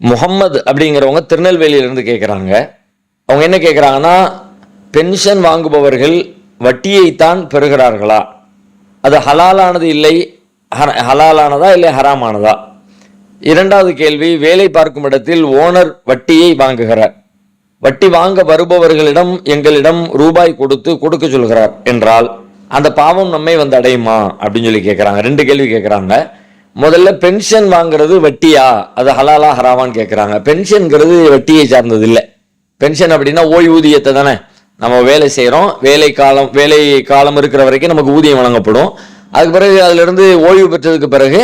முகம்மது அப்படிங்கிறவங்க திருநெல்வேலியிலேருந்து கேட்குறாங்க அவங்க என்ன கேட்குறாங்கன்னா பென்ஷன் வாங்குபவர்கள் வட்டியைத்தான் பெறுகிறார்களா? அது ஹலாலானது இல்லை ஹர- ஹலாலானதா இல்லை ஹராமானதா? இரண்டாவது கேள்வி வேலை பார்க்கும் இடத்தில் ஓனர் வட்டியை வாங்குகிறார். வட்டி வாங்க வருபவர்களிடம் எங்களிடம் ரூபாய் கொடுத்து கொடுக்க சொல்கிறார் என்றால் அந்த பாவம் நம்மை வந்து அடையுமா? அப்படின்னு சொல்லி கேட்குறாங்க ரெண்டு கேள்வி கேட்குறாங்க முதல்ல பென்ஷன் வாங்குறது வட்டியா? அது ஹலாலா ஹராவான்னு கேட்குறாங்க பென்ஷனுங்கிறது வட்டியை சார்ந்தது இல்லை பென்ஷன் அப்படின்னா ஓய்வூதியத்தை தானே. நம்ம வேலை செய்கிறோம் வேலை காலம் வேலை காலம் இருக்கிற வரைக்கும் நமக்கு ஊதியம் வழங்கப்படும். அதுக்கு பிறகு அதிலிருந்து ஓய்வு பெற்றதுக்கு பிறகு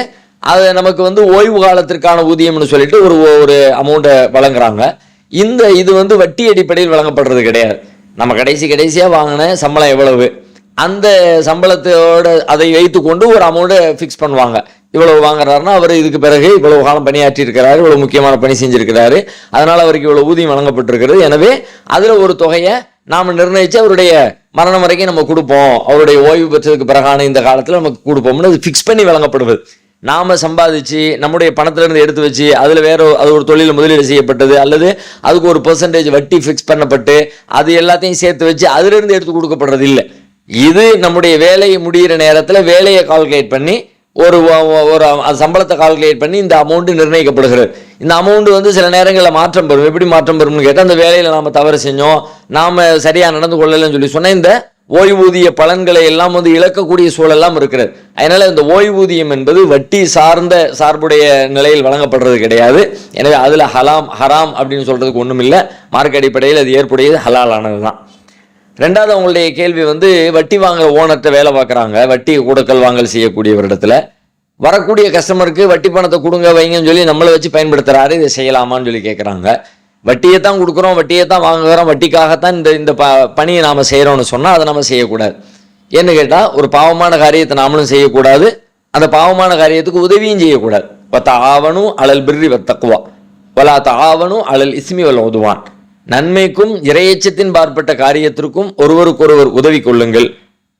அது நமக்கு வந்து ஓய்வு காலத்திற்கான ஊதியம்னு சொல்லிட்டு ஒரு ஒரு அமௌண்ட்டை வழங்குறாங்க. இந்த இது வந்து வட்டி அடிப்படையில் வழங்கப்படுறது கிடையாது. நம்ம கடைசி கடைசியாக வாங்கின சம்பளம் எவ்வளவு? அந்த சம்பளத்தோட அதை வைத்துக்கொண்டு ஒரு அமௌண்ட்டை ஃபிக்ஸ் பண்ணுவாங்க. இவ்வளவு வாங்குறாருன்னா அவர் இதுக்கு பிறகு இவ்வளவு காலம் பணியாற்றி இருக்கிறாரு இவ்வளவு முக்கியமான பணி செஞ்சிருக்கிறாரு. அதனால அவருக்கு இவ்வளவு ஊதியம் வழங்கப்பட்டிருக்கிறது. எனவே அதுல ஒரு தொகையை நாம் நிர்ணயிச்சு அவருடைய மரணம் வரைக்கும் நம்ம கொடுப்போம். அவருடைய ஓய்வு பெற்றதுக்கு பிறகான இந்த காலத்தில் நமக்கு கொடுப்போம்னு அது ஃபிக்ஸ் பண்ணி வழங்கப்படுவது. நாம சம்பாதிச்சு நம்முடைய பணத்திலிருந்து எடுத்து வச்சு அதுல வேற ஒரு- அது ஒரு தொழில் முதலீடு செய்யப்பட்டது அல்லது அதுக்கு ஒரு பெர்சன்டேஜ் வட்டி ஃபிக்ஸ் பண்ணப்பட்டு அது எல்லாத்தையும் சேர்த்து வச்சு அதுல இருந்து எடுத்து கொடுக்கப்படுறது இல்லை. இது நம்முடைய வேலையை முடியிற நேரத்தில் வேலையை கால்குலேட் பண்ணி ஒரு ஒரு சம்பளத்தை கால்குலேட் பண்ணி இந்த அமௌண்ட்டு நிர்ணயிக்கப்படுகிறது. இந்த அமௌண்ட்டு வந்து சில நேரங்களில் மாற்றம் பெறும். எப்படி மாற்றம் பெறும்னு கேட்டால் அந்த வேலையில் நாம தவறு செஞ்சோம் நாம் சரியாக நடந்து கொள்ளலைன்னு சொல்லி சொன்னேன் இந்த ஓய்வூதிய பலன்களை எல்லாம் வந்து இழக்கக்கூடிய சூழலாம் இருக்கிறது. அதனால் இந்த ஓய்வூதியம் என்பது வட்டி சார்ந்த சார்புடைய நிலையில் வழங்கப்படுறது கிடையாது. எனவே அதில் ஹலாம் ஹராம் அப்படின்னு சொல்கிறதுக்கு ஒன்றும் இல்லை மார்க் அடிப்படையில் அது ஏற்புடையது ஹலாலானது தான் ரெண்டாவது அவங்களுடைய கேள்வி வந்து வட்டி வாங்க ஓனர்கிட்ட வேலை பார்க்குறாங்க வட்டி கொடுக்கல் வாங்கல் செய்யக்கூடியவரிடத்துல வரக்கூடிய கஸ்டமருக்கு வட்டி பணத்தை கொடுங்க வைங்கன்னு சொல்லி நம்மளை வச்சு பயன்படுத்துகிறாரு இதை செய்யலாமான்னு சொல்லி கேட்குறாங்க வட்டியை தான் கொடுக்குறோம் வட்டியை தான் வாங்குகிறோம் வட்டிக்காகத்தான் இந்த இந்த ப பணியை நாம் செய்கிறோம்னு சொன்னால் அதை நம்ம செய்யக்கூடாது. ஏன்னு கேட்டால் ஒரு பாவமான காரியத்தை நாமளும் செய்யக்கூடாது அந்த பாவமான காரியத்துக்கு உதவியும் செய்யக்கூடாது. பத்த ஆவணும் அழல் பிர்ரி வத்தக்குவா வலாத்த ஆவணும் அழல் இஸ்மி வல் உதுவான். நன்மைக்கும் இரையச்சத்தின் பார்ப்பட்ட காரியத்திற்கும் ஒருவருக்கொருவர் உதவி கொள்ளுங்கள்.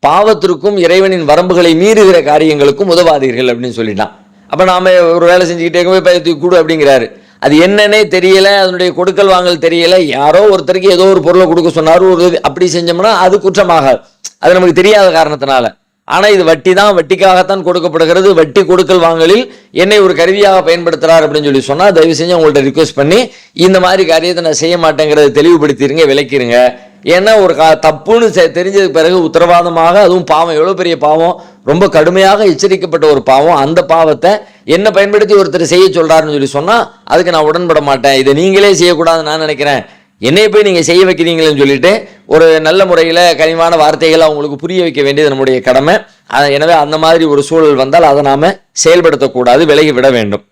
பாவத்திற்கும் இறைவனின் வரம்புகளை மீறுகிற காரியங்களுக்கும் உதவாதீர்கள் அப்படின்னு சொல்லிட்டான். அப்போ நாம் ஒரு வேலை செஞ்சுக்கிட்டே போய் பயத்துக்கு கூடு அப்படிங்கிறாரு. அது என்னன்னே தெரியல அதனுடைய கொடுக்கல் வாங்கல் தெரியல. யாரோ ஒருத்தருக்கு ஏதோ ஒரு பொருளை கொடுக்க சொன்னாரு ஒரு அப்படி செஞ்சோம்னா அது குற்றமாகாது. அது நமக்கு தெரியாத காரணத்தினால. ஆனால் இது வட்டி தான் வட்டிக்காகத்தான் கொடுக்கப்படுகிறது. வட்டி கொடுக்கல் வாங்கலில் என்னை ஒரு கருவியாக பயன்படுத்துகிறார் அப்படின்னு சொல்லி சொன்னால் தயவு செஞ்சு உங்கள்கிட்ட ரிக்வெஸ்ட் பண்ணி இந்த மாதிரி காரியத்தை நான் செய்ய மாட்டேங்கிறத தெளிவுபடுத்திடுங்க விளக்கிருங்க. ஏன்னா ஒரு கா தப்புன்னு செ- தெரிஞ்சதுக்கு பிறகு உத்தரவாதமாக அதுவும் பாவம் எவ்வளோ பெரிய பாவம் ரொம்ப கடுமையாக எச்சரிக்கப்பட்ட ஒரு பாவம் அந்த பாவத்தை என்ன பயன்படுத்தி ஒருத்தர் செய்ய சொல்கிறாருன்னு சொல்லி சொன்னால் அதுக்கு நான் உடன்பட மாட்டேன். இதை நீங்களே செய்யக்கூடாதுன்னு நான் நினைக்கிறேன். என்னைய போய் நீங்கள் செய்ய வைக்கிறீங்களேன்னு சொல்லிட்டு ஒரு நல்ல முறையில் கனிவான வார்த்தைகளை அவங்களுக்கு புரிய வைக்க வேண்டியது நம்முடைய கடமை. எனவே அந்த மாதிரி ஒரு சூழல் வந்தால் அதை நாம் செயல்படுத்தக்கூடாது விலகி விட வேண்டும்.